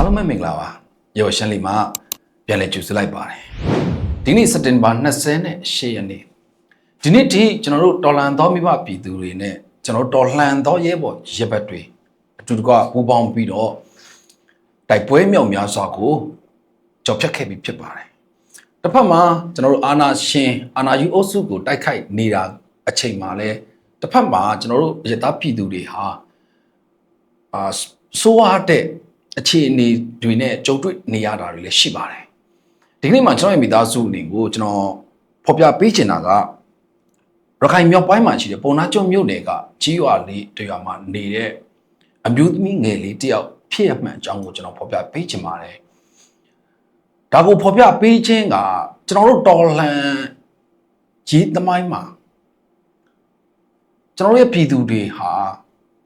အားလုံးပဲမင်္ဂလာပါရော်ရှန်လီမှာပြန်လည်ကြိုဆိုလိုက်ပါတယ်ဒီနေ့စက်တင်ဘာ28ရက်နေ့ဒီနေ့ဒီကျွန်တော်တို့တော်လန်သောမိဘပြည်သူတွေနဲ့ကျွန်တော်တို့တော်လှန်သောရဲဘော်ရဲဘက်တွေအတူတကွပူးပေါင်းပြီးတော့တိုက်ပွဲမြောက်များစွာကိုကြော်ဖြတ်ခဲ့ပြီးဖြစ်ပါတယ်တစ်ဖက်မှာကျွန်တော်တို့အာနာရှင်အာနာယူအုပ်စုကိုတိုက်ခိုက်နေတာအချိန်မှာလဲတစ်ဖက်မှာကျွန်တော်တို့ရတပြည်သူတွေဟာအာဆိုးရတဲ့ အခြေအနေတွေနဲ့ကြုံတွေ့နေရတာတွေလည်းရှိပါတယ်ဒီကနေ့မှာကျွန်တော်ရဲ့မိသားစုအနေကိုကျွန်တော်ဖော်ပြပေးချင်တာကရခိုင်မြောက်ပိုင်းမှာရှိတဲ့ပုံနာကျုံမြို့နယ်ကကြီးရွာလေးတရွာမှာနေတဲ့အမျိုးသမီးငယ်လေးတယောက်ဖြစ်ရမှန်အကြောင်းကိုကျွန်တော်ဖော်ပြပေးချင်ပါတယ်ဒါကိုဖော်ပြပေးခြင်းကကျွန်တော်တို့တော်လှန်ကြီးသမိုင်းမှာကျွန်တော်တို့ရဲ့ပြည်သူတွေဟာ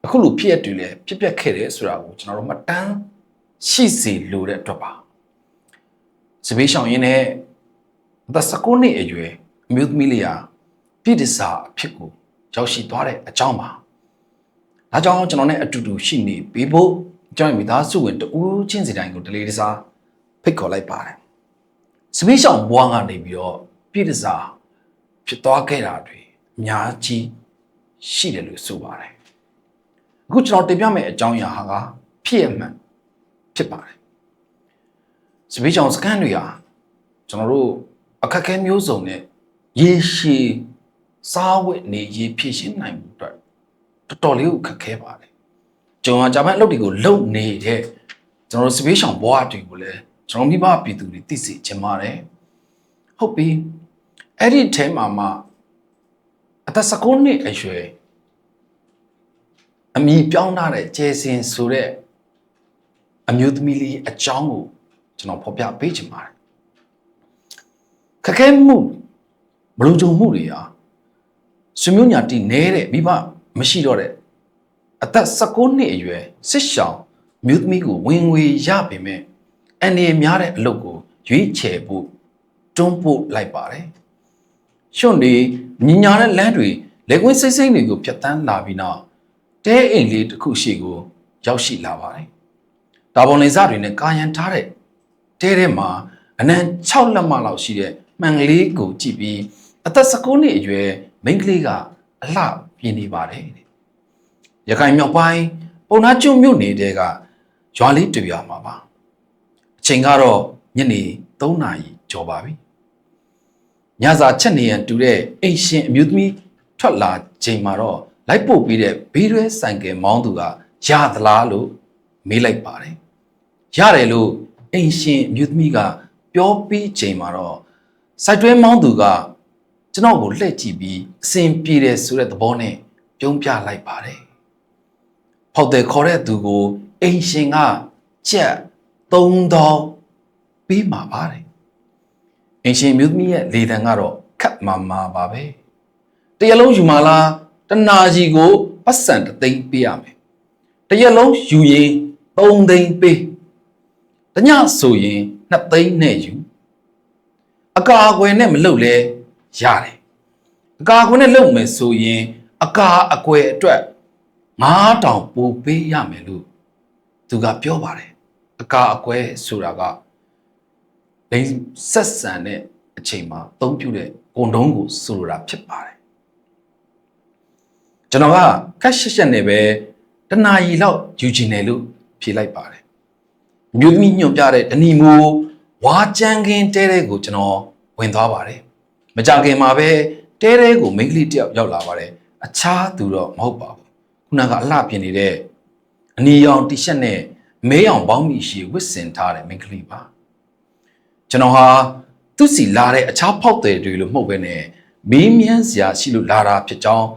အခုလိုဖြစ်ရတွေလည်းဖြစ်ပျက်ခဲ့တယ်ဆိုတာကိုကျွန်တော်တို့မှတ်တမ်း ရှိစေလိုတဲ့အတွက်ပါစပေးရှောင်ရင်းနဲ့အသက်19နှစ်အရွယ်အမျိုးသမီးလေးဟာပြည်တစားအဖြစ်ကိုရောက်ရှိသွားတဲ့အကြောင်းပါဒါကြောင့်ကျွန်တော်နဲ့အတူတူရှိနေပြီးဖို့ကျွန်တော်မိသားစုဝင်တူးချင်းစီတိုင်းကိုတလေးတစားဖိတ်ခေါ်လိုက်ပါတယ်စပေးရှောင်ဘွားကနေပြီးတော့ပြည်တစားဖြစ်သွားခဲ့တာတွေအများကြီးရှိတယ်လို့ဆိုပါတယ်အခုကျွန်တော်တင်ပြမယ့်အကြောင်းအရာဟာကဖြစ်ရမှန် ဖြစ်ပါတယ်စပီးချောင်စကန်တွေဟာကျွန်တော်တို့အခက်အခဲမျိုးစုံနဲ့ရေရှည်စားဝတ်နေရေးဖြစ်ရှင်းနိုင်မှုအတွက်တော်တော်လေးကိုခက်ခဲပါတယ်ကျွန်တော်ဂျပန်အလုပ်တွေကိုလုပ်နေတဲ့ကျွန်တော်တို့စပီးချောင်ဘွားတွေကိုလည်းကျွန်တော်မိဘပြည်သူတွေသိစေချင်ပါတယ်ဟုတ်ပြီအဲ့ဒီအဲမှာမှအသက်19နှစ်အရွယ်အမိပြောင်းထားတဲ့ကျဲစင်ဆိုတဲ့ အမျိုးသမီးလေးအကြောင်းကိုကျွန်တော်ဖော်ပြပေးချင်ပါတယ်ခက်ခဲမှုမလုံခြုံမှုတွေဟာဆွေမျိုးညာတီနေတဲ့မိဘမရှိတော့တဲ့အသက်16နှစ်အရွယ်စစ်ရှောင်မြို့သမီးကိုဝင်ငွေရပေမဲ့အနေများတဲ့အလုပ်ကိုရွေးချယ်ဖို့တွန်းပို့လိုက်ပါတယ်။ရှွန့်ဒီညညာတဲ့လမ်းတွေလက်ကွင်းစိတ်စိတ်တွေကိုဖြတ်တန်းလာပြီးနောက်တဲအိမ်လေးတစ်ခုရှိကို ရောက်ရှိလာပါတယ်။ ဒါပုံလင်စတွေနဲ့ကာယံထားတဲ့တဲထဲမှာအနံ6လက်မလောက်ရှိတဲ့မှန်ကလေးကိုကြည့်ပြီးအသက်19နှစ်အရွယ်မိန်းကလေးကအလှပြင်းနေပါတယ်တဲ့။ရခိုင်မြောက်ပိုင်းပုံနာကျွန်းမြို့နယ်တဲကရွာလေးတရွာမှာပါ။အချိန်ကတော့ညနေ3နာရီကျော်ပါပြီ။ညစာချက်နေရန်တူတဲ့အိမ်ရှင်အမျိုးသမီးထွက်လာချိန်မှာတော့လိုက်ပို့ပြီးတဲ့ဘေးရွဲဆိုင်ကယ်မောင်းသူကရသလားလို့မေးလိုက်ပါတယ်။ ရတယ်လို့အိမ်ရှင်အမျိုးသမီးကပြောပြီးချိန်မှာတော့စိုက်တွဲမောင်းသူကကျွန်တော်ကိုလှည့်ကြည့်ပြီးအစဉ်ပြေတယ်ဆိုတဲ့သဘောနဲ့ပြုံးပြလိုက်ပါတယ်။ဖောက်တယ်ခေါ်တဲ့သူကိုအိမ်ရှင်ကကြက်3000ပေးမှာပါတယ်။အိမ်ရှင်အမျိုးသမီးရဲ့လေတံကတော့ခတ်မာမာပါပဲ။တရလုံးယူမလားတနာကြီးကိုပတ်စံတသိန်းပေးရမယ်။တရက်လုံးယူရင်3သိန်းပေး။ တညဆိုရင်2သိန်းနဲ့ယူ။အကာအကွယ်နဲ့မလုပ်လဲရတယ်။အကာအကွယ်နဲ့လုပ်မယ်ဆိုရင် အကာအကွယ်အတွက်9000ပို့ပေးရမယ်လို့သူကပြောပါတယ်။အကာအကွယ်ဆိုတာကလိန်ဆက်ဆံတဲ့အချိန်မှာအသုံးပြုတဲ့ဂုံတုံးကိုဆိုလိုတာဖြစ်ပါတယ်ကျွန်တော်ကခက်ရှက်ရှက်နဲ့ပဲတနာရီလောက်ယူချင်တယ်လို့ဖြေလိုက်ပါတယ် မြို့သမီးညွန်ပြတဲ့ဒနီမိုးဝါကြမ်းခင်းတဲတဲကိုကျွန်တော်ဝင်သွားပါတယ်မကြခင်မှာပဲတဲတဲကိုမိန်းကလေးတယောက်ရောက်လာပါတယ်အခြားသူတော့မဟုတ်ပါဘူးခုနကအလှပြင်နေတဲ့အနီရောင်တီရှပ်နဲ့မဲရောင်ပေါင်းမီရှည်ဝတ်ဆင်ထားတဲ့မိန်းကလေးပါကျွန်တော်ဟာသူ့စီလာတဲ့အခြားဖောက်တယ်တွေလို့မဟုတ်ဘဲနဲ့မင်းမြန်းစရာရှိလို့လာတာဖြစ်ကြောင်း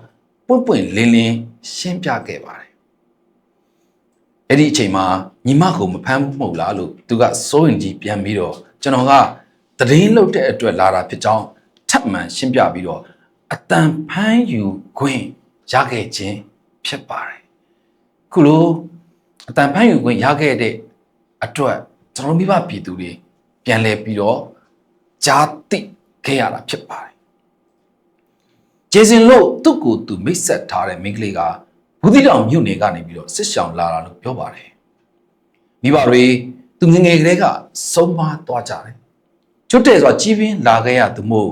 ပွင့်ပွင့်လင်းလင်းရှင်းပြခဲ့ပါတယ် အဲ့ဒီအချိန်မှာညီမကိုမဖမ်းဘူးမဟုတ်လားလို့သူကစိုးရင်ကြီးပြန်ပြီးတော့ကျွန်တော်ကတည်င်းလုတ်တဲ့အတွက်လာတာဖြစ်ကြောင်းထပ်မံရှင်းပြပြီးတော့အတန်ဖမ်းယူခွင့်ရခဲ့ခြင်းဖြစ်ပါတယ်ခုလိုအတန်ဖမ်းယူခွင့်ရခဲ့တဲ့အတွက်ကျွန်တော်မိဘပြည်သူတွေပြန်လဲပြီးတော့ကြားသိခဲ့ရတာဖြစ်ပါတယ်ကျေစင်လို့သူ့ကိုယ်သူမိတ်ဆက်ထားတဲ့မိန်းကလေးက ဘူးတိတောင်မြို့နယ်ကနေပြီးတော့စစ်ဆောင်လာတာလို့ပြောပါတယ်မိဘတွေသူငယ်ငယ်ကလေးကဆုံးမသွားကြတယ်ကျွတ်တဲ့ဆိုတာကြီးပင်လာခဲ့ရသူမို့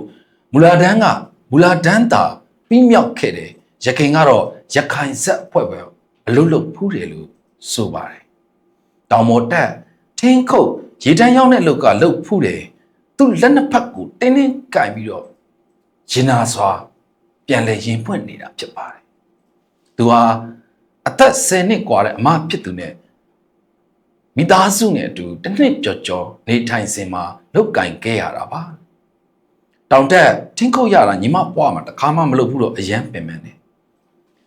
မူလာတန်းကမူလာတန်းတာပြီးမြောက်ခဲ့တယ်ရခိုင်ကတော့ရခိုင်ဆက်အဖွဲ့ပဲအလုတ်လုတ်ဖူးတယ်လို့ဆိုပါတယ်တောင်မော်တက်ထင်းခုတ်ရေတန်းရောက်တဲ့လုတ်ကလုတ်ဖူးတယ်သူလက်နှစ်ဖက်ကိုတင်းတင်းကင်ပြီးတော့ရင်နာစွာပြန်လဲရင်ဖွင့်နေတာဖြစ်ပါတယ် သူဟာအသက်10နှစ်กว่าတဲ့အမဖြစ်သူနဲ့မိသားစုနဲ့အတူတစ်နှစ်ကြော်ကြော်နေထိုင်စင်မှာလုတ်ကင်ခဲ့ရတာပါတောင်တက်ထင်းခုတ်ရတာညီမပွားမှာတခါမှမလုပ်ဘူးတော့အရန်ပင်ပန်းနေ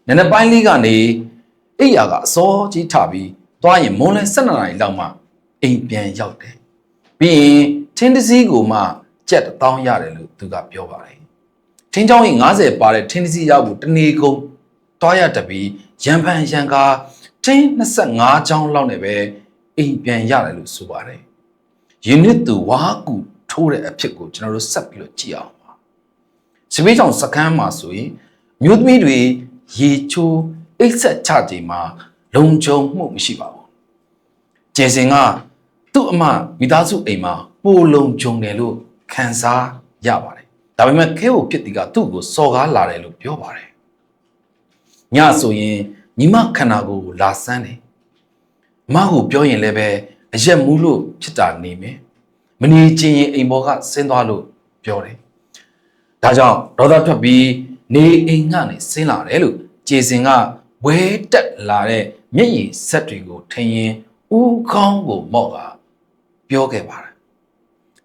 နည်းနည်းပိုင်းလေးကနေအိယာကအစောကြီးထပြီးသွားရင်မွန်းလဲ12နာရီလောက်မှအိမ်ပြန်ရောက်တယ်ပြီးရင်ထင်းတစည်းကိုမှကြက်တောင်းရတယ်လို့သူကပြောပါတယ်ထင်းချောင်းကြီး90ပါတဲ့ထင်းတစည်းရောက်ဖို့တနေကုန် တွားရတပြီးရံဖန်ရံကားထင်း25ချောင်းလောက်နဲ့ပဲအိမ်ပြန်ရတယ်လို့ဆိုပါတယ်ယင်းနှစ်သူဝါကူထိုးတဲ့အဖြစ်ကိုကျွန်တော်တို့ဆက်ပြီးတော့ကြည့်အောင်ပါစပေးချောင်စကမ်းမှာဆိုရင်မြို့သမီးတွေရေချိုးအိတ်ဆက်ချချိန်မှာလုံခြုံမှုမရှိပါဘူးကျေစင်ကသူ့အမမိသားစုအိမ်မှာပိုလုံခြုံတယ်လို့ခံစားရပါတယ်ဒါပေမဲ့ခဲကိုဖြစ်တီကသူ့ကိုစော်ကားလာတယ်လို့ပြောပါတယ် ညဆိုရင်ညီမခန္ဓာကိုယ်ကိုလာဆန်းတယ်မဟုတ်ပြောရင်လည်းပဲအရက်မူးလို့ဖြစ်တာနေမယ်မနေချင်းရင်အိမ်ဘောကဆင်းသွားလို့ပြောတယ်ဒါကြောင့်ဒေါသထွက်ပြီးနေအိမ်ကနေဆင်းလာတယ်လို့ကျေစင်ကဝဲတက်လာတဲ့မျက်ရည်ဆက်တွေကိုထင်ရင်ဦးခေါင်းကိုမော့ကပြောခဲ့ပါတယ်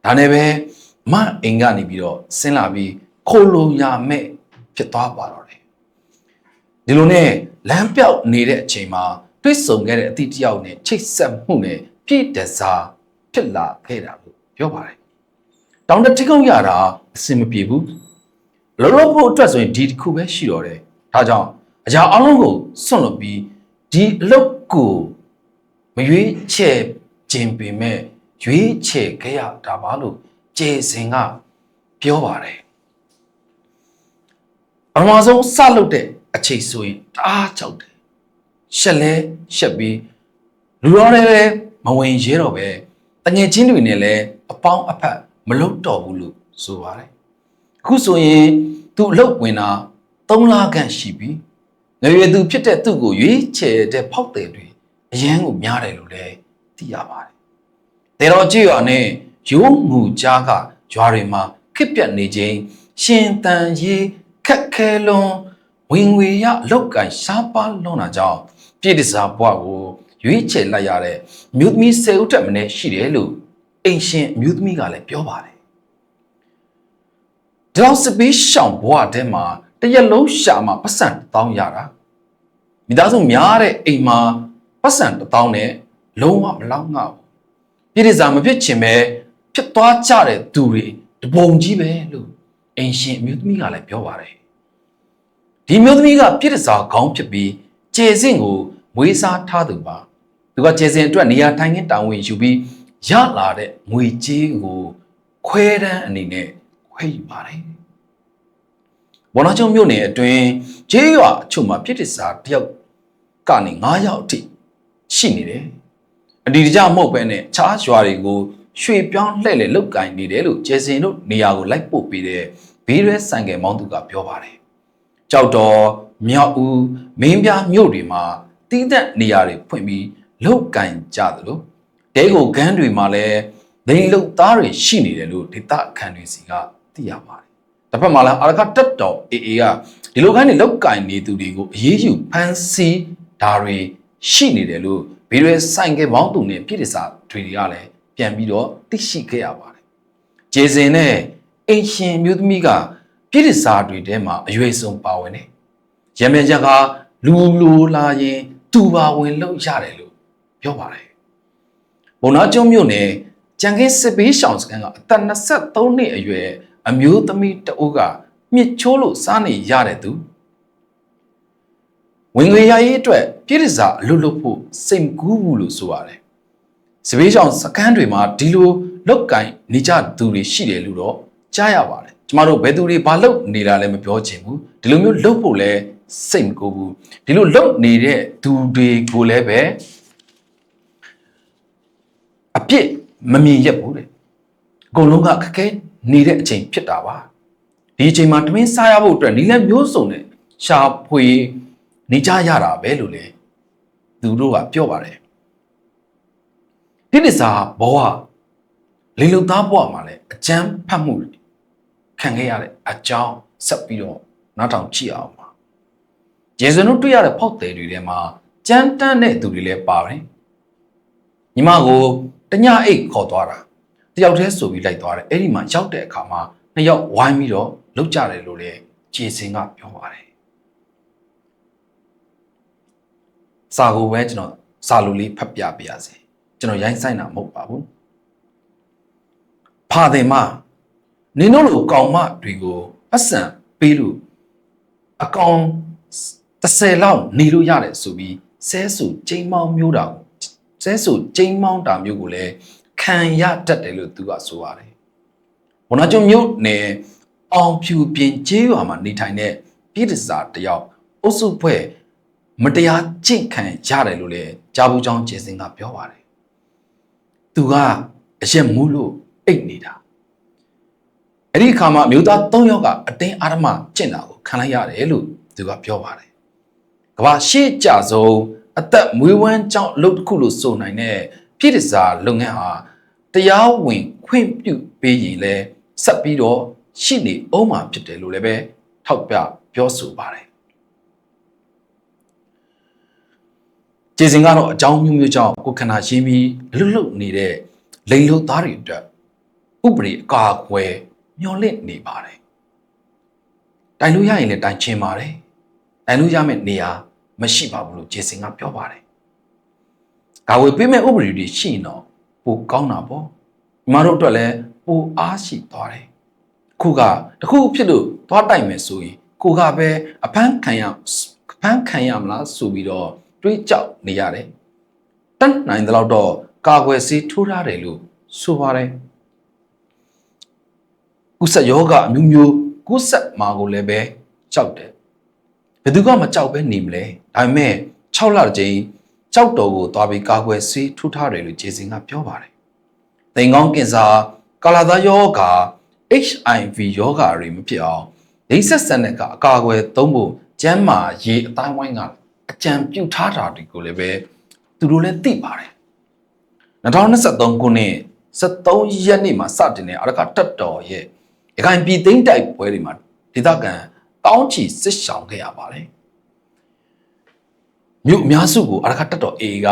ဒါနဲ့ပဲမအိမ်ကနေပြီးတော့ဆင်းလာပြီးခိုလိုရမဲ့ဖြစ်သွားပါတော့တယ် ဒီလိုနဲ့လမ်းပြောက်နေတဲ့အချိန်မှာတွေ့ဆုံခဲ့တဲ့အသည့်တယောက်နဲ့ချိတ်ဆက်မှုနဲ့ပြည့်တစားဖြစ်လာခဲ့တာလို့ပြောပါတယ်။တောင်တတိကုန်းရတာအဆင်မပြေဘူး။လောလောဖို့အတွက်ဆိုရင်ဒီတစ်ခုပဲရှိတော့တယ်။ဒါကြောင့်အရာအလုံးကိုစွန့်လွတ်ပြီးဒီအလုပ်ကိုမရွေးချယ်ခြင်းပေမဲ့ရွေးချယ်ခဲ့ရတာပါလို့ကျေစင်ကပြောပါတယ်။အမှန်ဆုံးစလုပ်တဲ့ အချိန်ဆိုရင်တအားကြောက်တယ်ရှက်လဲရှက်ပြီးလူတော်လည်းပဲမဝင်ရဲတော့ပဲတငယ်ချင်းတွေနဲ့လည်းအပေါင်းအဖက်မလုတော့ဘူးလို့ဆိုပါတယ်အခုဆိုရင်သူအလုတ်ဝင်တာ3လခန့်ရှိပြီငရွယ်သူဖြစ်တဲ့သူ့ကိုရွေးချယ်တဲ့ဖောက်တယ်တွေအရန်ကိုများတယ်လို့လည်းသိရပါတယ်တေတော်ကြည့်ရနဲ့ရိုးငူကြားကဂျွာတွေမှာခစ်ပြတ်နေခြင်းရှင်တန်ရေးခက်ခဲလွန် ဝင်ငွေရလောက်ကန်ရှားပါလွန်တာကြောင့်ပြည့်တစားဘွားကိုရွေးချယ်လိုက်ရတဲ့မြို့သမီး၁၀ဦးတက်မင်းရှိတယ်လို့အိမ်ရှင်မြို့သမီးကလည်းပြောပါတယ်ဒီလောက်စပီးရှောင်ဘွားတဲ့မှာတရက်လုံးရှာမှာပတ်စံတောင်းရတာမိသားစုများတဲ့အိမ်မှာပတ်စံတောင်းနဲ့လုံးဝမလောက်ငါဘူးပြည့်တစားမဖြစ်ချင်ပဲဖြစ်သွားကြတဲ့သူတွေတပုံကြီးပဲလို့အိမ်ရှင်မြို့သမီးကလည်းပြောပါတယ် ဒီမျိုးသမီးကပြည့်တစားခေါင်းဖြစ်ပြီးကျေစင့်ကိုမွေးစားထားသူပါသူကကျေစင်အတွက်နေရာထိုင်ခင်းတာဝန်ယူပြီးရလာတဲ့ငွေကြေးကိုခွဲတန်းအနေနဲ့ခွဲယူပါတယ်ဘောနာချုံမြို့နယ်အတွင်းကျေးရွာအချို့မှာပြစ်တစားတယောက်ကနေ9ယောက်အထိရှိနေတယ်အဒီတကြမဟုတ်ပဲနဲ့ခြားရွာတွေကိုရွှေပြောင်းလှည့်လေလုတ်ကင်နေတယ်လို့ကျေစင်တို့နေရာကိုလိုက်ပို့ပေးတဲ့ဘေးရဲဆိုင်ကယ်မောင်းသူကပြောပါတယ် ကြောက်တော်မြောက်ဦးမင်းပြမြို့တွေမှာတီးသက်နေရာတွေဖွင့်ပြီးလုတ်ကင်ကြသလိုတဲကိုဂန်းတွေမှာလည်းဒိန်လုတ်သားတွေရှိနေတယ်လို့ဒေသခံတွေစီကသိရပါတယ်။တစ်ဖက်မှာလည်းအာရကတက်တော်အေအေကဒီလိုခန်းတွေလုတ်ကင်နေသူတွေကိုအရေးယူဖမ်းဆီးဒါတွေရှိနေတယ်လို့ဗီဒီယိုဆိုင်ကပေါင်းသူနဲ့ပြည်တစားတွေကလည်းပြန်ပြီးတော့သိရှိခဲ့ရပါတယ်။ဂျေစင်နဲ့အင်ရှင်မျိုးသမီးက ပြည်တစားတွေထဲမှာအရွယ်ဆုံးပါဝင်တယ်။ရမန်ချက်ကလူလူလာရင်သူပါဝင်လို့ရတယ်လို့ပြောပါတယ်။ဘုံနာကျုံမြို့နယ်ကြံခင်းစစ်ပေးရှောင်းစကန်ကအသက်23နှစ်အရွယ်အမျိုးသမီးတအုပ်ကမြစ်ချိုးလို့စားနေရတဲ့သူဝင်ငွေရရေးအတွက်ပြည်ရစာအလုပ်လုပ်ဖို့စိတ်ကူးဘူးလို့ဆိုရတယ်။စစ်ပေးရှောင်းစကန်တွေမှာဒီလိုလောက်ကင်နေကြသူတွေရှိတယ်လို့တော့ကြားရပါတယ်။ ကျမတို့ဘယ်သူတွေဘာလုပ်နေတာလဲမပြောချင်ဘူး။ဒီလိုမျိုးလုပ်ဖို့လဲစိတ်မကူဘူး။ဒီလိုလုပ်နေတဲ့သူတွေကိုလည်းပဲအပြပြစ်မမြင်ရက်ဘူးတဲ့အကုန်လုံးကခက်ခဲနေတဲ့အချိန်ဖြစ်တာပါဒီအချိန်မှာတမင်းစားရဖို့အတွက်နီလန်းမျိုးစုံနဲ့ရှာဖွေနေကြရတာပဲလို့လေသူတို့ကပြောပါတယ်တိတိစာဘဝလေလုံသားဘဝမှာလည်းအကျမ်းဖတ်မှု ခံခဲ့ရတဲ့အကြောင်းဆက်ပြီးတော့နောက်ထောင်ကြည့်အောင်ပါဂျေဇန်တို့တွေ့ရတဲ့ဖောက်တယ်တွေထဲမှာကြမ်းတမ်းတဲ့သူတွေလည်းပါတယ်ညီမကိုတညအိတ်ခေါ်သွားတာတယောက်တည်းဆိုပြီးလိုက်သွားတယ်အဲ့ဒီမှာရောက်တဲ့အခါမှာနှစ်ယောက်ဝိုင်းပြီးတော့လှုပ်ကြတယ်လို့လည်းဂျေစင်ကပြောပါတယ်စာကိုပဲကျွန်တော်စာလိုလေးဖတ်ပြပြရစေကျွန်တော်ရိုင်းဆိုင်တာမဟုတ်ပါဘူးဖာတယ်မ နင်တို့လိုကောင်မတွေကိုအဆန်ပေးလို့အကောင်30လောက်နေလို့ရတယ်ဆိုပြီးဆဲဆူချိန်မောင်းမျိုးတာကိုဆဲဆူချိန်မောင်းတာမျိုးကိုလည်းခံရတတ်တယ်လို့သူကဆိုရတယ်။ဝန်နာကျုံမျိုးနယ်အောင်ဖြူပြင်ကျေးရွာမှာနေထိုင်တဲ့ပြည်တစားတယောက်အုပ်စုဖွဲ့မတရားကြင့်ခံရတယ်လို့လည်းကြားဘူးချောင်းကျေစင်ကပြောပါတယ်။သူကအရက်မူးလို့အိတ်နေတာ။ အဲ့ဒီအခါမှာမြို့သား၃ယောက်ကအတင်းအာရမကျင့်တာကိုခံလိုက်ရတယ်လို့သူကပြောပါတယ်။ကဘာရှေ့ကြဆုံးအသက်မွေးဝမ်းကြောင်းအလုပ်တစ်ခုလို့ဆိုနိုင်တဲ့ပြည်တစားလုပ်ငန်းဟာတရားဝင်ခွင့်ပြုပေးရင်လဲဆက်ပြီးတော့ရှိနေအောင်မှာဖြစ်တယ်လို့လည်းပဲထောက်ပြပြောဆိုပါတယ်ကျေစင်ကတော့အကြောင်းမျိုးမျိုးကြောင့်ကိုခန္ဓာရှင်းပြီးလှုပ်လှုပ်နေတဲ့လိန်လို့သားတွေအတွက်ဥပဒေအကာအကွယ် မျောလင့်နေပါတယ်တိုင်လို့ရရင်လည်းတိုင်ချင်းပါတယ်တိုင်လို့ရမယ့်နေရာမရှိပါဘူးလို့ကျေစင်ကပြောပါတယ်ကာဝေးပေးမဲ့ဥပဒေတွေရှိရင်တော့ပိုကောင်းတာပေါ့ညီမတို့အတွက်လည်းပိုအားရှိသွားတယ်ခုကတခုဖြစ်လို့သွားတိုက်မယ်ဆိုရင်ကိုကပဲအဖမ်းခံရအဖမ်းခံရမလားဆိုပြီးတော့တွေးကြောက်နေရတယ်တတ်နိုင်တဲ့လောက်တော့ကာကွယ်ဆေးထိုးထားတယ်လို့ဆိုပါတယ် ကုသယောဂအမျိုးမျိုးကုသမှာကိုလည်းပဲကြောက်တယ်ဘယ်သူကမကြောက်ပဲနေမလဲဒါပေမဲ့6လချိန်ကြောက်တော်ကိုသွားပြီးကာကွယ်ဆေးထိုးထားတယ်လို့ဂျေစင်ကပြောပါတယ်။တိမ်ကောင်းကင်စာကာလာသားယောဂါ HIV ယောဂါတွေမဖြစ်အောင်ဒိဆက်ဆန်တဲ့ကအကာအကွယ်သုံးဖို့ကျန်းမာရေးအတိုင်းဝိုင်းကအကြံပြုထားတာဒီကိုလည်းပဲသူတို့လည်းသိပါတယ်။2023ခုနှစ်73ရက်နေ့မှာစတင်တဲ့အရကတက်တော်ရဲ့ ရခိုင်ပြည်သိမ်းတိုက်ပွဲတွေမှာဒေသခံတောင်းချီစစ်ဆောင်ခဲ့ရပါတယ်။မြို့အများစုကိုအရခတ်တော် A က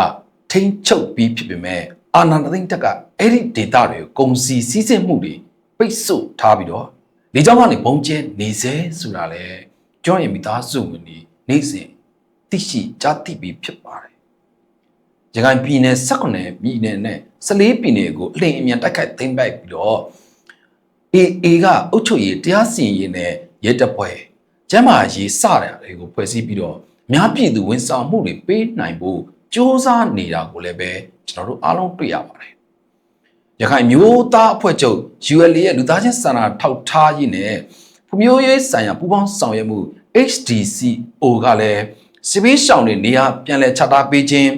ထိန်းချုပ်ပြီးဖြစ်ပေမဲ့အာဏာသိမ်းတက်ကအဲ့ဒီဒေတာတွေကိုကုံစီစည်းစိမ်မှုတွေပိတ်ဆို့ထားပြီးတော့လေကြောင်းကနေဘုံကျဲနေစေဆိုတာလေကြောင်းရင်မိသားစုဝင်ဒီနေ့စဉ်သိရှိကြားသိပြီးဖြစ်ပါတယ်။ရခိုင်ပြည်နယ်18ပြည်နယ်နဲ့14ပြည်နယ်ကိုအလင်းအမြန်တိုက်ခိုက်သိမ်းပိုက်ပြီးတော့ AA ကအုပ်ချုပ်ရေးတရားစီရင်ရေးနဲ့ရဲတပ်ဖွဲ့ကျမ်းမာရေးစတဲ့တွေကိုဖွဲ့စည်းပြီးတော့များပြည်သူဝန်ဆောင်မှုတွေပေးနိုင်ဖို့စ조사နေတာကိုလည်းပဲကျွန်တော်တို့အားလုံးတွေ့ရပါတယ်။ရခိုင်မျိုးသားအဖွဲ့ချုပ် ULA ရဲ့လူသားချင်းစာနာထောက်ထားရေးနဲ့ဖွံ့ဖြိုးရေးဆိုင်ရာပူးပေါင်းဆောင်ရွက်မှု HDCO ကလည်းစစ်ပေးရှောင်တွေနေရာပြန်လည်ချထားပေးခြင်း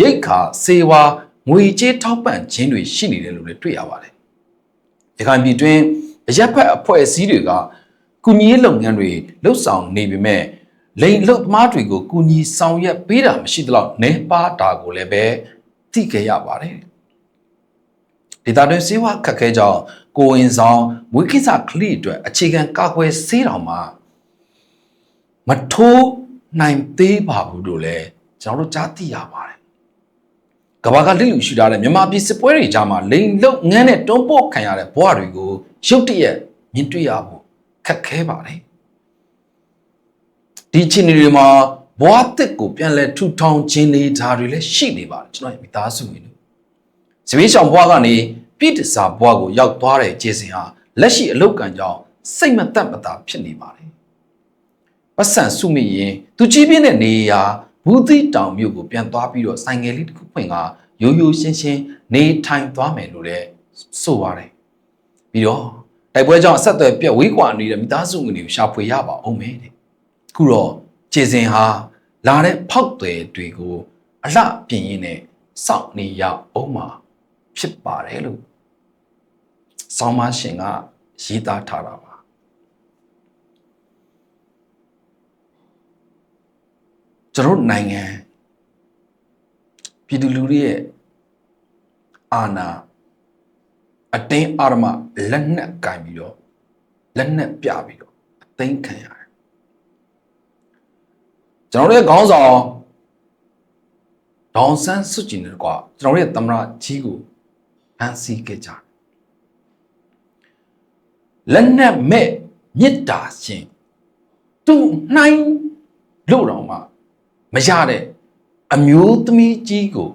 ရိတ်ခါစေဝါငွေကြေးထောက်ပံ့ခြင်းတွေရှိနေတယ်လို့လည်းတွေ့ရပါတယ်။ ရခိုင်ပြည်တွင်းအရက်ဖက်အဖွဲ့အစည်းတွေကကုညီရေးလုပ်ငန်းတွေလှုပ်ဆောင်နေပေမဲ့လိန်လုတ်သမားတွေကိုကူညီဆောင်ရွက်ပေးတာမရှိသလောက်နေပါတာကိုလည်းပဲသိခဲ့ရပါတယ်ဒေတာတွင်စေဝါခက်ခဲကြောင်းကိုဝင်ဆောင်မွေးကိစ္စကလေးအတွက်အခြေခံကာကွယ်ဆေးတော်မှာမထိုးနိုင်သေးပါဘူးလို့လည်းကျွန်တော်တို့ကြားသိရပါတယ် ကဘာကလစ်လူရှိထားတဲ့မြန်မာပြည်စစ်ပွဲတွေကြားမှာလိန်လုတ်ငန်းနဲ့တွန်းပို့ခံရတဲ့ဘဝတွေကိုရုတ်တရက်မြင်တွေ့ရဖို့ခက်ခဲပါတယ်ဒီချင်းတွေမှာဘဝတစ်ကိုပြန်လဲထူထောင်ခြင်းတွေဒါတွေလည်းရှိနေပါတယ်ကျွန်တော်မိသားစုဝင်တို့စပင်းဆောင်ဘဝကနေပြည့်တစားဘဝကိုရောက်သွားတဲ့ကျေစင်ဟာလက်ရှိအလုတ်ကံကြောင့်စိတ်မသက်မသာဖြစ်နေပါတယ်ပတ်စံစုမိရင်သူကြီးပြင်းတဲ့နေရာ ဘူးသီးတောင်မြို့ကိုပြန်သွားပြီးတော့ဆိုင်ငယ်လေးတစ်ခုဖွင့်ကရိုးရိုးရှင်းရှင်းနေထိုင်သွားမယ်လို့လည်းဆိုပါတယ်ပြီးတော့တိုက်ပွဲကြောင့်အဆက်အသွယ်ပြက်ဝေးကွာနေတဲ့မိသားစုဝင်တွေကိုရှာဖွေရပါအောင်မယ်တဲ့ခုတော့ခြေစင်ဟာလာတဲ့ဖောက်တွေတွေကိုအလှပြင်ရင်းနဲ့စောင့်နေရအောင်မှာဖြဖြစ်ပါတယ်လို့ဆောင်းမရှင်ကရေးသားထားတာပါ ကျွန်တော်တို့နိုင်ငံပြည်သူလူထုရဲ့အာဏာအတင်းအာရမလက်နက်ကင်ပြီးတော့လက်နက်ပြပြီးတော့အသိမ်းခံရတယ်ကျွန်တော်တို့ရဲ့ခေါင်းဆောင်ဒေါန်ဆန်းစွကြည်နဲ့ကွာကျွန်တော်တို့ရဲ့သမရကြီးကိုဖန်ဆီးခဲ့ကြတယ်လက်နက်မဲ့မြစ်တာရှင်သူနှိုင်းလို့တော့မှ မရတဲ့အမျိုးသမီးကြီးကို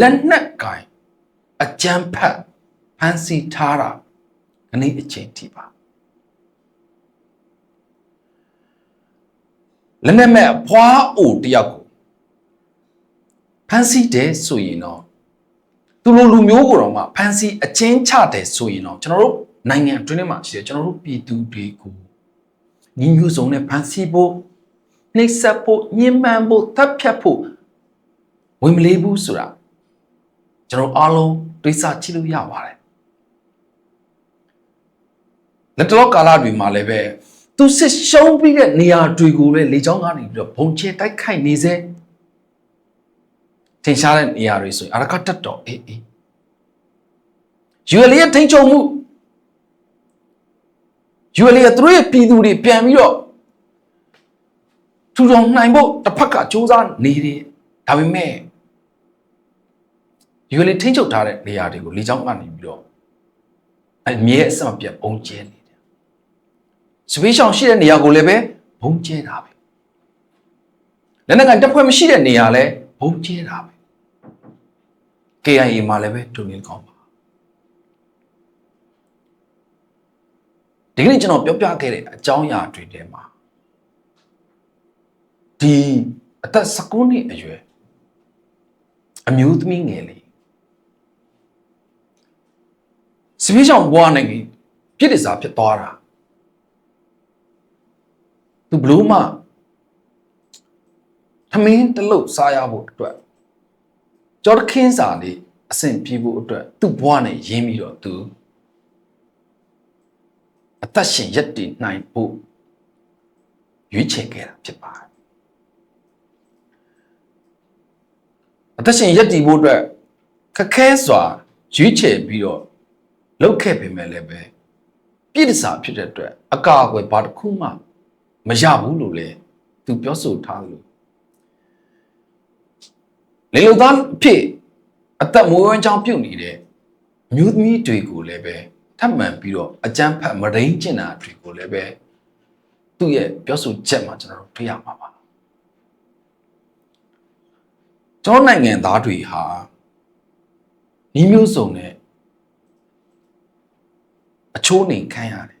လက်နက်ကင်အကြမ်းဖက်ဖန်ဆီးထားတာခဏအချိန်ထိပါလက်နက်မဲ့အဖွားအိုတယောက်ကိုဖန်ဆီးတယ်ဆိုရင်တော့သူလိုလူမျိုးကိုတော့မှဖန်ဆီးအချင်းချတယ်ဆိုရင်တော့ကျွန်တော်တို့နိုင်ငံအတွင်းထဲမှာရှိတယ်ကျွန်တော်တို့ပြည်သူတွေကိုညီညွတ်ဆုံးနဲ့ဖန်ဆီးဖို့ နှိပ်စက်ဖို့ညှဉ်းပန်းဖို့တပ်ဖြတ်ဖို့ဝင်မလေးဘူးဆိုတာကျွန်တော်အားလုံးတွေးဆကြည့်လို့ရပါတယ်လက်တော်ကာလတွေမှာလည်းပဲသူစစ်ရှုံးပြီးတဲ့နေရာတွေကိုလည်းလေကြောင်းကနေပြီးတော့ဘုံချဲတိုက်ခိုက်နေစေထင်ရှားတဲ့နေရာတွေဆိုရင်အရကတက်တော်အေးအေးယူအလီရဲ့ထိန်ချုံမှုယူအလီရဲ့သူတို့ရဲ့ပြည်သူတွေပြန်ပြီးတော့ ထူထောင်နိုင်ဖို့တစ်ဖက်ကစူးစမ်းနေတယ်ဒါပေမဲ့ယူအလီထိန်ချုပ်ထားတဲ့နေရာတွေကိုလေကြောင်းကနေပြီးတော့အမြဲအစမပြတ်ဘုံကျဲနေတယ်စပေးရှောင်ရှိတဲ့နေရာကိုလည်းပဲဘုံကျဲတာပဲလက်နက်ကန်တပ်ဖွဲ့မရှိတဲ့နေရာလည်းဘုံကျဲတာပဲ KIA မှာလည်းပဲတူနေကောင်းပါဒီကနေ့ကျွန်တော်ပြောပြခဲ့တဲ့အကြောင်းအရာတွေထဲမှာ ဒီအသက်19နှစ်အရွယ်အမျိုးသမီးငယ်လေးစပီးချောင်ဘွားနိုင်ကြီးပြစ်ဒစာဖြစ်သွားတာသူဘလို့မှသမင်းတစ်လုတ်စားရဖို့အတွက်ကျော်တခင်းစာလေးအဆင်ပြေဖို့အတွက်သူ့ဘွားနဲ့ရင်းပြီးတော့သူအသက်ရှင်ရက်တည်နိုင်ဖို့ရွေးချယ်ခဲ့တာဖြစ်ပါတယ် အသက်ရှင်ရက်တည်ဖို့အတွက်ခက်ခဲစွာရွေးချယ်ပြီးတော့လုပ်ခဲ့ပေမဲ့လည်းပဲပြည့်တစားဖြစ်တဲ့အတွက်အကာအကွယ်ဘာတစ်ခုမှမရဘူးလို့လည်းသူပြောဆိုထားလို့လေလူသားအဖြစ်အသက်မွေးဝမ်းကြောင်းပြုတ်နေတဲ့အမျိုးသမီးတွေကိုလည်းပဲထပ်မံပြီးတော့အကြမ်းဖက်မရင်းကျင်တာတွေကိုလည်းပဲသူ့ရဲ့ပြောဆိုချက်မှာကျွန်တော်တို့တွေ့ရမှာပါ ကျွန်တော်နိုင်ငံသားတွေဟာဤမျိုးစုံနဲ့အချိုးနေခံရတယ်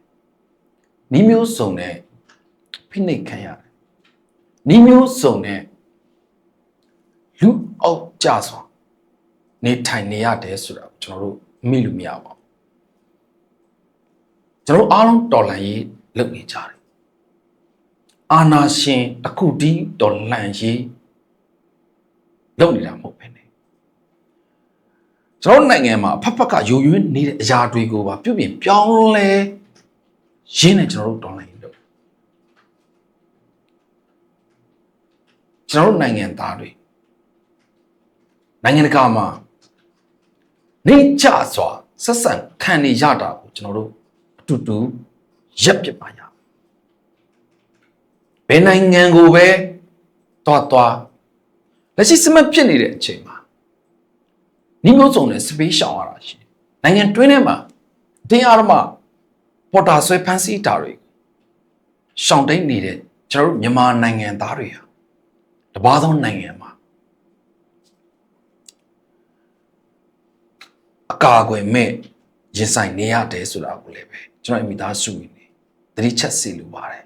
ဤမျိုးစုံနဲ့ဖိနှိပ်ခံရတယ်ဤမျိုးစုံနဲ့လူအောက်ကြစွာနေထိုင်နေရတယ်ဆိုတာကိုကျွန်တော်တို့မိလို့မရပါဘူးကျွန်တော်အားလုံးတော်လှန်ရေးလုပ်နေကြတယ်အာနာရှင်တစ်ခုတည်းတော်လှန်ရေး လုပ်နေတာမဟုတ်ဘဲနဲ့ကျွန်တော်နိုင်ငံမှာအဖက်ဖက်ကယိုယွင်းနေတဲ့အရာတွေကိုပါပြုပြင်ပြောင်းလဲရင်းနဲ့ကျွန်တော်တို့တော်လှန်ရေးလုပ်ကျွန်တော်တို့နိုင်ငံသားတွေနိုင်ငံတကာမှာနေကြစွာဆက်ဆံခံနေရတာကိုကျွန်တော်တို့အတူတူရက်ပြပါရဘယ်နိုင်ငံကိုပဲတွားတွား လက်ရှိစမဖြစ်နေတဲ့အချိန်မှာညီမျိုးစုံနဲ့စပေးရှောင်ရတာရှိတယ်နိုင်ငံတွင်းထဲမှာတင်းအားမပေါ်တာဆွဲဖန်ဆီးတာတွေရှောင်တိန်နေတဲ့ကျွန်တော်တို့မြန်မာနိုင်ငံသားတွေဟာတပါးသောနိုင်ငံမှာအကာအကွယ်မဲ့ရင်ဆိုင်နေရတယ်ဆိုတာကိုလည်းပဲကျွန်တော်အမိသားစုဝင်နေသတိချက်စီလိုပါတယ်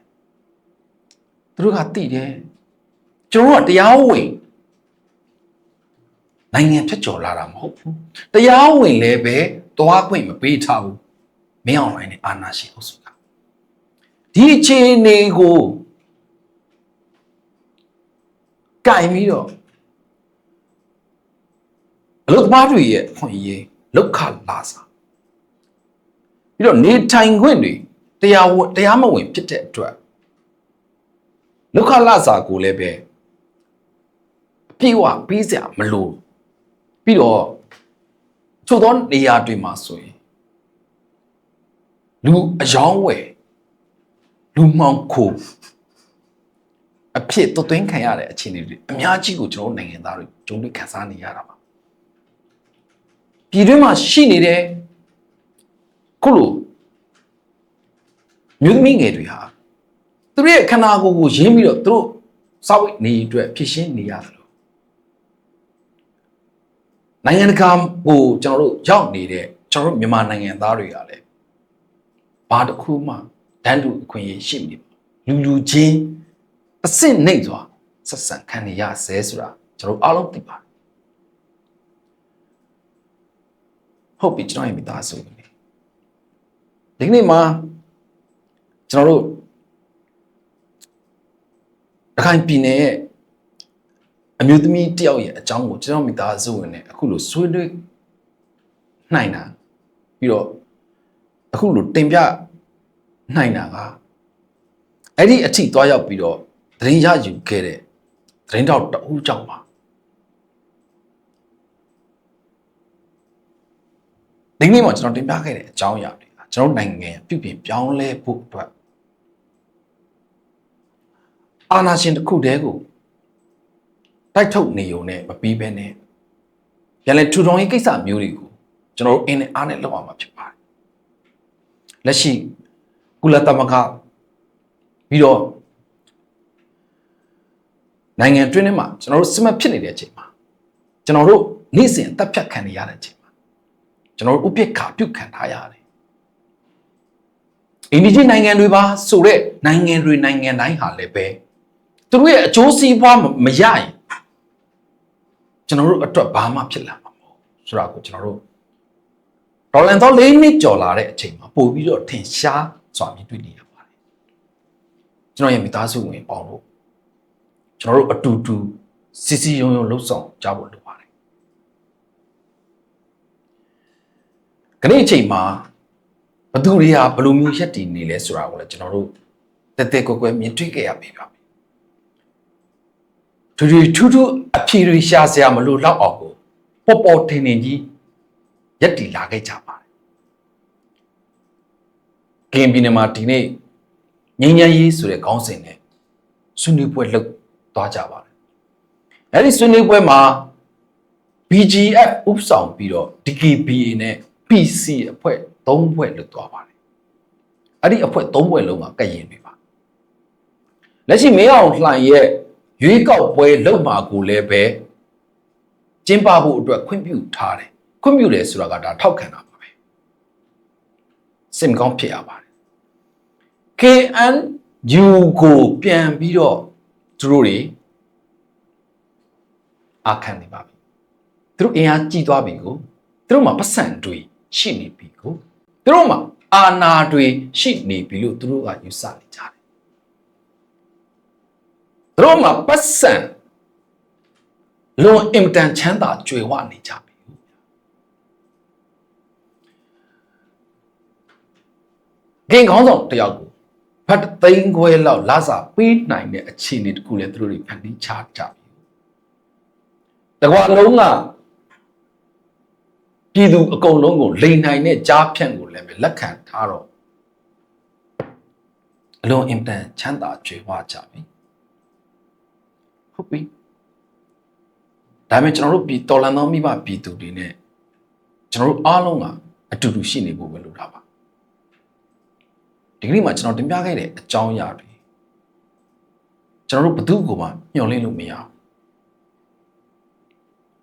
သူတို့ကသိတယ်ကျွန်တော်ကတရားဝင် နိုင်ငံဖြတ်ကျော်လာတာမဟုတ်ဘူးတရားဝင်လည်းပဲသွားခွင့်မပေးထားဘူးမင်းအောင်လိုင်းနဲ့အာနာရှင်အုပ်စုကဒီအခြေအနေကိုကင်ပြီးတော့အလုသမားတွေရဲ့ခွင့်ရေးလောက်ခလာစာပြီးတော့နေထိုင်ခွင့်တွေတရားဝတရားမဝင်ဖြစ်တဲ့အတွက်လောက်ခလာစာကိုလည်းပဲအပြည့်ဝပြီးစရာမလို ပြီးတော့ချို့သောနေရာတွေမှာဆိုရင်လူအယောင်းဝယ်လူမှောင်ခိုအဖြစ်သွတ်သွင်းခံရတဲ့အခြေအနေတွေအများကြီးကိုကျွန်တော်တို့နိုင်ငံသားတွေကြုံတွေ့ခံစားနေရတာပါပြည်တွင်းမှာရှိနေတဲ့ခုလိုမြို့သမီးငယ်တွေဟာသူတို့ရဲ့ခန္ဓာကိုယ်ကိုရင်းပြီးတော့သူတို့စောက်နေအတွက်ဖြစ်ရှင်းနေရတယ်လို့ နိုင်ငံတကာကိုကျွန်တော်တို့ရောက်နေတဲ့ကျွန်တော်တို့မြန်မာနိုင်ငံသားတွေကလည်းဘာတစ်ခုမှတန်းတူအခွင့်အရေးရှိမနေပါလူလူချင်းအစစ်နှိမ့်စွာဆက်ဆံခံနေရဆဲဆိုတာကျွန်တော်အားလုံးသိပါတယ်ဟုတ်ပြီကျွန်တော်ရဲ့မိသားစုတွေဒီကနေ့မှာကျွန်တော်တို့အခိုင်ပြည်နယ်ရဲ့ အမျိုးသမီးတယောက်ရဲ့အကြောင်းကိုကျွန်တော်မိသားစုဝင်နဲ့အခုလိုဆွေးနွေးနိုင်တာပြီးတော့အခုလိုတင်ပြနိုင်တာကအဲ့ဒီအထိသွားရောက်ပြီးတော့သတင်းရယူခဲ့တဲ့သတင်းတောက်တအူးကြောင့်ပါဒီနေ့မှာကျွန်တော်တင်ပြခဲ့တဲ့အကြောင်းအရာတွေကကျွန်တော်နိုင်ငံပြုပြင်ပြောင်းလဲဖို့အတွက်အာဏာရှင်တစ်ခုတည်းကို တိုက်ထုတ်နေုံနဲ့မပြီးဘဲနဲ့ပြန်လဲထူထောင်ရေးကိစ္စမျိုးတွေကိုကျွန်တော်တို့အင်းနဲ့အားနဲ့လုပ်အောင်မှာဖြစ်ပါတယ်လက်ရှိကုလသမဂ္ဂပြီးတော့နိုင်ငံတွင်းထဲမှာကျွန်တော်တို့စစ်မှတ်ဖြစ်နေတဲ့အချိန်မှာကျွန်တော်တို့နေ့စဉ်အသက်ဖြတ်ခံနေရတဲ့အချိန်မှာကျွန်တော်တို့ဥပိ္ပခါပြုတ်ခံထားရတယ်အိန္ဒိယနိုင်ငံတွေပါဆိုတဲ့နိုင်ငံတွေနိုင်ငံတိုင်းဟာလည်းပဲသူတို့ရဲ့အကျိုးစီးပွားမရရင် ကျွန်တော်တို့အတွက်ဘာမှဖြစ်လာမှာမဟုတ်ဆိုတာကိုကျွန်တော်တို့ဒေါ်လန်တော့၄နှစ်ကျော်လာတဲ့အချိန်မှာပို့ပြီးတော့ထင်ရှားစွာမြင်တွေ့နေရပါတယ်ကျွန်တော်ရဲ့မိသားစုဝင်ပေါင်းလို့ကျွန်တော်တို့အတူတူစီစီယုံယုံလှုပ်ဆောင်ကြဖို့လိုပါတယ်ခဏအချိန်မှာဘသူတွေဟာဘယ်လိုမျိုးရက်တည်နေလဲဆိုတာကိုလည်းကျွန်တော်တို့တက်တက်ကွယ်ကွယ်မြင်တွေ့ခဲ့ရပြီပါ ထူထူထူးထူးအဖြေတွေရှာစရာမလိုတော့အောင်ကိုပေါ်ပေါ်ထင်ထင်ကြီးရက်တည်လာခဲ့ကြပါတယ်ကင်ပြည်နယ်မှာဒီနေ့ငញ្ញမ်းရေးဆိုတဲ့ခေါင်းစဉ်နဲ့ဆွေးနွေးပွဲလုပ်သွားကြပါတယ်အဲ့ဒီဆွေးနွေးပွဲမှာ BGF ဥပဆောင်ပြီးတော့ DKBA နဲ့ PC အဖွဲ့၃ဖွဲ့လွတ်သွားပါတယ်အဲ့ဒီအဖွဲ့၃ဖွဲ့လုံးကကရင်တွေပါလက်ရှိမင်းအောင်လှိုင်ရဲ့ ရွေးကောက်ပွဲလုပ်မှာကိုလည်းပဲကျင်းပဖို့အတွက်ခွင့်ပြုထားတယ်ခွင့်ပြုတယ်ဆိုတာကဒါထောက်ခံတာပါပဲစင်ကောင်းဖြစ်ရပါတယ် KNU ကိုပြန်ပြီးတော့သူတို့တွေအခန့်နေပါပြီသူတို့အင်အားကြီးသွားပြီကိုသူတို့မှာပတ်စံတွေရှိနေပြီကိုသူတို့မှာအာဏာတွေရှိနေပြီလို့သူတို့ကယူဆနေကြတယ်သူ တို့မှာပတ်စံလွန်အင်မတန်ချမ်းသာကြွယ်ဝနေကြပြီဂင်ခေါင်းဆောင်တယောက်ကိုဖတ်သိန်းခွဲလောက်လာစာပေးနိုင်တဲ့အခြေအနေတခုလည်းသူတို့တွေဖန်တီးချကြပြီတကွာလုံးကပြည်သူအကုန်လုံးကိုလိန်နိုင်တဲ့ကြားဖြန့်ကိုလည်းပဲလက်ခံထားတော့အလွန်အင်တန်ချမ်းသာကြွယ်ဝကြပြီ ဟုတ်ပြီဒါပေမဲ့ကျွန်တော်တို့ပြည်တော်လန်သောမိဘပြည်သူတွေနဲ့ကျွန်တော်တို့အားလုံးကအတူတူရှိနေဖို့ပဲလိုတာပါဒီကနေ့မှာကျွန်တော်တင်ပြခဲ့တဲ့အကြောင်းအရာတွေကျွန်တော်တို့ဘယ်သူ့ကိုမှညှော်လင့်လို့မရဘူး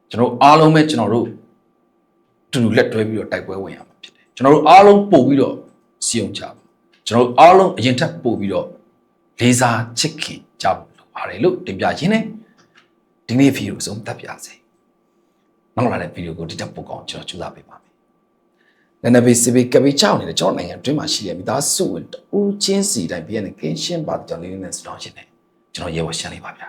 ကျွန်တော်အားလုံးပဲကျွန်တော်တို့တူတူလက်တွဲပြီးတော့တိုက်ပွဲဝင်ရမှာဖြစ်တယ်ကျွန်တော်တို့အားလုံးပို့ပြီးတော့စီယုံကြပါကျွန်တော်တို့အားလုံးအရင်ထက်ပို့ပြီးတော့လေးစားချစ်ခင်ကြဖို့လို ပါတယ်လို့တင်ပြရင်းနဲ့ဒီနေ့ဗီဒီယိုဆုံးတက်ပြစေနောက်လာတဲ့ဗီဒီယိုကိုဒီတက်ပို့ကောင်းကျွန်တော်ကြိုးစားပေးပါမယ်နနဘီစီဘီကပီချောင်းနေတဲ့ကျွန်တော်နိုင်ငံအတွင်းမှာရှိတဲ့မိသားစုဝင်တူချင်းစီတိုင်းပြည်နဲ့ကင်းရှင်းပါတဲ့ကြောင့်လေးနဲ့စတောင်းရှင်တယ်ကျွန်တော်ရေဝရှမ်းလေးပါဗျာ